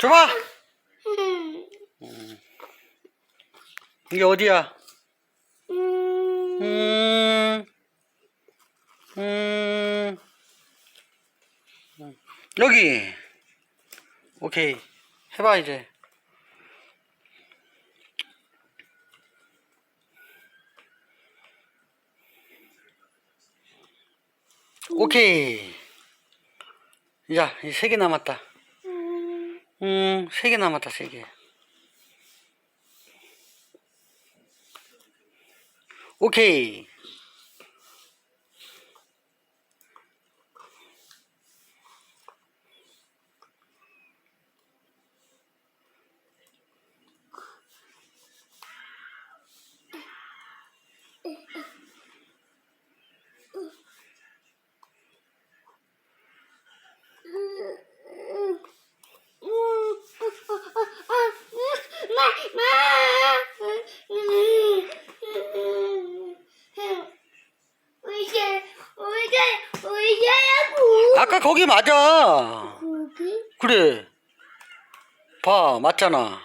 줘봐. 음. 이게 어디야? 음. 음, 음, 여기. 오케이. 해봐, 이제. 오케이. 자, 이제 세 개 남았다. 음. 음, 세 개 남았다, 세 개. 오케이. 아까 거기 맞아. 거기? 그래. 봐, 맞잖아.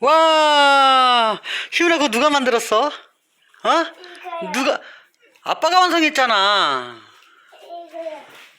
와, 시훈아 그거 누가 만들었어? 어? 누가? 아빠가 완성했잖아.